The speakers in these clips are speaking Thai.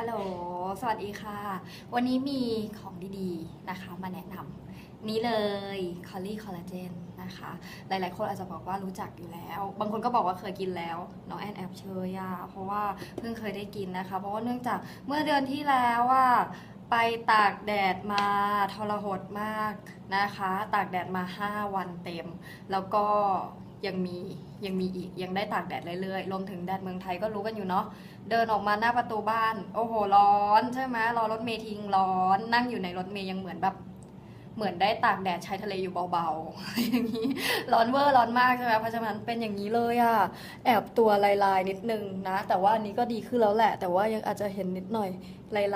ฮัลโหล สวัสดีค่ะ วันนี้มีของดีๆนะคะมาแนะนำนี้เลยคอลลี่คอลลาเจนนะคะ หลายๆคนอาจจะบอกว่ารู้จักอยู่แล้ว บางคนก็บอกว่าเคยกินแล้วน้องแอนแอบเชยอะเพราะว่าเพิ่งเคยได้กินนะคะ เพราะว่าเนื่องจากเมื่อเดือนที่แล้วว่าไปตากแดดมาทรหดมากนะคะ ตากแดดมา 5 วันเต็ม แล้วก็ ยังมียังมีอีกยังได้ตากแดดเรื่อยๆรวมถึงแดดเมืองไทยก็รู้กันอยู่เนาะเดินออกมาหน้าประตูบ้าน โอ้โหร้อนใช่ไหมรอรถเมย์ทิ้งร้อน นั่งอยู่ในรถเมย์ยังเหมือนแบบ เหมือนได้ตากแดดชายทะเลอยู่เบาๆอย่างนี้ร้อนเวอร์ร้อนมากใช่ไหมเพราะฉะนั้นเป็นอย่างนี้เลยอะแอบตัวลายๆนิดนึงนะ แต่ว่าอันนี้ก็ดีขึ้นแล้วแหละ แต่ว่ายังอาจจะเห็นนิดหน่อย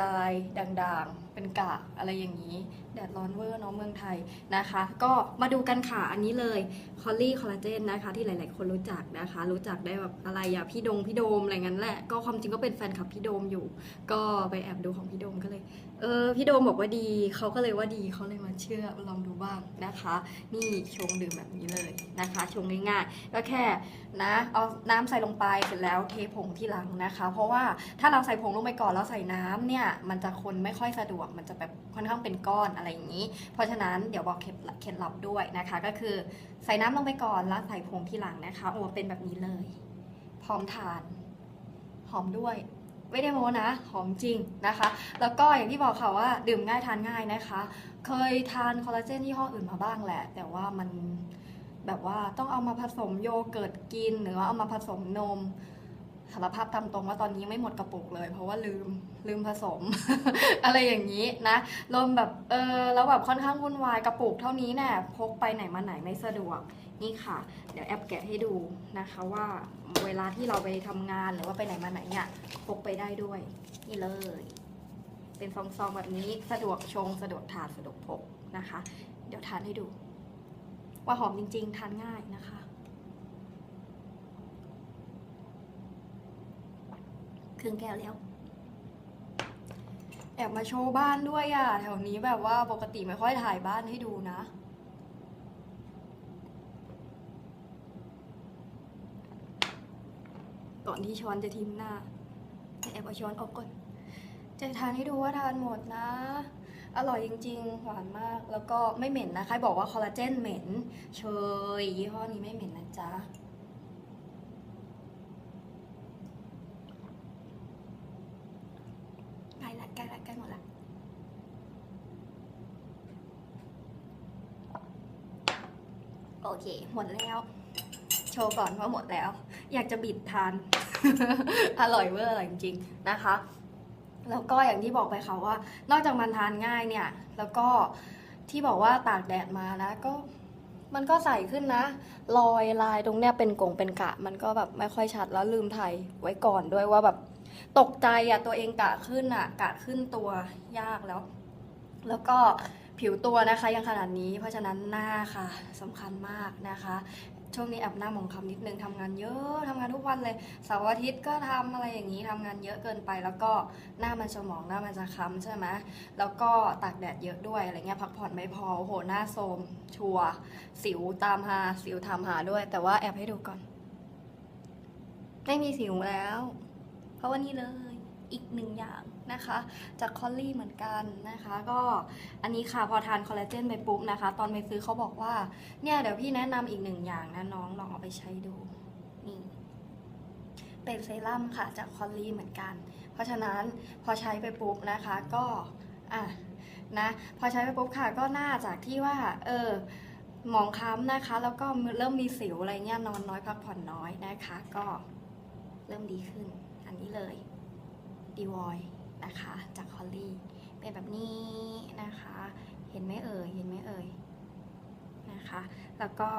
ลายๆด่างๆ เป็นกะอะไรอย่างนี้ แดดร้อนเวอร์เนาะเมืองไทยนะคะ ก็มาดูกันค่ะอันนี้เลยคอลลี่คอลลาเจนนะคะ ที่หลาย ๆ คนรู้จักนะคะ รู้จักได้แบบอะไรอะพี่ดงพี่โดมอะไรงั้นแหละก็ความจริงก็เป็นแฟนคลับพี่โดมอยู่ ก็ไปแอบดูของพี่โดมก็เลยเออพี่โดมบอกว่าดีเขาก็เลยว่าดีเขาเลยมาเชื่อลองดูบ้างนะคะ นี่ชงดื่มแบบนี้เลยนะคะชงง่ายๆก็แค่นะเอาน้ำใส่ลงไปเสร็จแล้วเทผงที่หลังนะคะ เพราะว่าถ้าเราใส่ผงลงไปก่อนแล้วใส่น้ำเนี่ยมันจะคนไม่ค่อยสะดวกมันจะแบบค่อนข้างเป็นก้อนอะไรอย่างนี้ เพราะฉะนั้นเดี๋ยวบอกเคล็ดลับด้วยนะคะ ก็คือใส่น้ำลงไปก่อนแล้วใส่ผงที่หลังนะคะโอ้เป็นแบบนี้เลย พร้อมทาน หอมด้วยไม่ได้โม้นะ หอมจริงนะคะ แล้วก็อย่างที่บอกค่ะว่า ดื่มง่ายทานง่ายนะคะ เคยทานคอลลาเจนยี่ห้ออื่นมาบ้างแหละ แต่ว่ามันแบบว่าต้องเอามาผสมโยเกิร์ตกิน หรือว่าเอามาผสมนม สารภาพตามตรงว่าตอนนี้ไม่หมดกระปุกเลย เพราะว่าลืมลืมผสม อะไรอย่างนี้นะรวมแบบเออแล้วแบบค่อนข้างวุ่นวายกระปุกเท่านี้เนี่ยพกไปไหนมาไหนไม่สะดวกนี่ค่ะ เดี๋ยวแอปแกะให้ดูนะคะว่าเวลาที่เราไปทำงานหรือว่าไปไหนมาไหนเนี่ยพกไปได้ด้วย นี่เลย เป็นซองๆแบบนี้สะดวกชง สะดวกทานสะดวกพกนะคะ เดี๋ยวทานให้ดู ว่าหอมจริง ๆ ทานง่ายนะคะ ครึ่งแก้วแล้ว แอบมาโชว์บ้านด้วยอะ แถวนี้แบบว่าปกติไม่ค่อยถ่ายบ้านให้ดูนะ ก่อนที่ช้อนจะทิมหน้าแอบเอาช้อนออกก่อน จะทานให้ดูว่าทานหมดนะ อร่อยจริงๆ หวานมาก แล้วก็ไม่เหม็นนะ ใครบอกว่าคอลลาเจนเหม็น เชยยี่ห้อนี้ไม่เหม็นนะจ๊ะ ใกล้ละใกล้ละใกล้หมดละ โอเค หมดแล้ว โชว์ก่อนว่าหมดแล้ว อยากจะบิดทาน อร่อยเวอร์อร่อยจริงๆนะคะ แล้วก็อย่างที่บอกไปค่ะว่า นอกจากมันทานง่ายเนี่ย แล้วก็ที่บอกว่าตากแดดมานะก็มันก็ใสขึ้นนะ รอยลายตรงเนี้ยเป็นกงเป็นกะ มันก็แบบไม่ค่อยชัดแล้วลืมถ่ายไว้ก่อนด้วยว่าแบบตกใจอะตัวเองกะขึ้นอะกะขึ้นตัวยากแล้ว แล้วก็ ผิวตัวนะคะยังขนาดนี้ เพราะฉะนั้นหน้าค่ะสำคัญมากนะคะ ช่วงนี้แอบหน้าหมองคำนิดนึงทำงานเยอะทำงานทุกวันเลยเสาร์อาทิตย์ก็ทำอะไรอย่างนี้ทำงานเยอะเกินไป แล้วก็หน้ามันจะหมองหน้ามันจะค้ำใช่ไหมแล้วก็ตากแดดเยอะด้วยอะไรเงี้ยพักผ่อนไม่พอโหหน้าโทรมชัวร์สิวตามหาสิวทำหาด้วย แต่ว่าแอบให้ดูก่อน ไม่มีสิวแล้ว เพราะว่านี่เลย อีกหนึ่งอย่างนะคะ จากคอลลี่เหมือนกันนะคะ ก็อันนี้ค่ะพอทานคอลลาเจนไปปุ๊บนะคะ ตอนไปซื้อเขาบอกว่า เนี่ยเดี๋ยวพี่แนะนำอีกหนึ่งอย่างนะน้องลองเอาไปใช้ดูนี่เป็นเซรั่มค่ะจากคอลลี่เหมือนกัน เพราะฉะนั้นพอใช้ไปปุ๊บนะคะก็อะนะพอใช้ไปปุ๊บค่ะก็หน้าจากที่ว่าเออหมองคล้ำนะคะ แล้วก็เริ่มมีสิวอะไรเงี้ยนอนน้อยพักผ่อนน้อยนะคะ ก็เริ่มดีขึ้นอันนี้เลย ดีวอยนะคะจากคอลลี่เป็นแบบนี้นะคะ เห็นไหมเอ่ยเห็นไหมเอ่ยนะคะ แล้วก็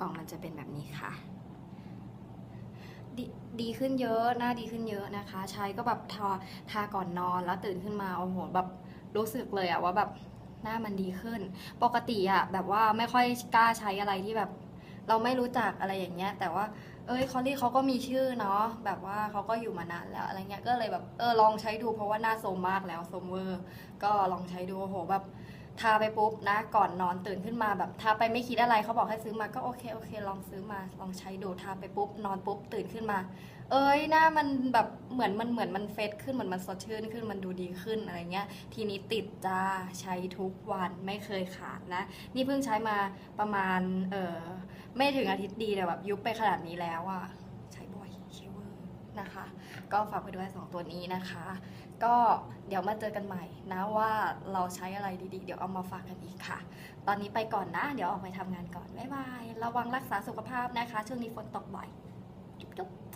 กล่องมันจะเป็นแบบนี้ค่ะดดีขึ้นเยอะหน้าดีขึ้นเยอะนะคะ ใช้ก็แบบทาทาก่อนนอนแล้วตื่นขึ้นมาโอ้โหแบบรู้สึกเลยอะว่าแบบหน้ามันดีขึ้น ปกติอะแบบว่าไม่ค่อยกล้าใช้อะไรที่แบบ เราไม่รู้จักอะไรอย่างเงี้ย แต่ว่า เอ้ยคอลลี่เขาก็มีชื่อเนาะแบบว่าเขาก็อยู่มานานแล้วอะไรเงี้ยก็เลยแบบเออลองใช้ดูเพราะว่าหน้าโซมมากแล้วโซมเวอร์ก็ลองใช้ดูโอ้โหแบบทาไปปุ๊บนะ ก่อนนอนตื่นขึ้นมาแบบทาไปไม่คิดอะไรเขาบอกให้ซื้อมาก็โอเคโอเค ลองซื้อมาลองใช้ดูทาไปปุ๊บนอนปุ๊บตื่นขึ้นมา เอ้ยหน้ามันแบบเหมือนมันเหมือนมันเฟซขึ้นเหมือนมันสดชื่นขึ้นมันดูดีขึ้นอะไรเงี้ย ทีนี้ติดจ้าใช้ทุกวันไม่เคยขาดนะ นี่เพิ่งใช้มาประมาณเออ ไม่ถึงอาทิตย์ดีแต่แบบยุบไปขนาดนี้แล้วอะใช้บ่อยใช้เวอร์นะคะ ก็ฝากไปด้วยสองตัวนี้นะคะ ก็เดี๋ยวมาเจอกันใหม่นะว่าเราใช้อะไรดีๆ เดี๋ยวเอามาฝากกันอีกค่ะ ตอนนี้ไปก่อนนะ เดี๋ยวออกไปทำงานก่อนบ๊ายบายระวังรักษาสุขภาพนะคะ ช่วงนี้ฝนตกบ่อยจุ๊บๆ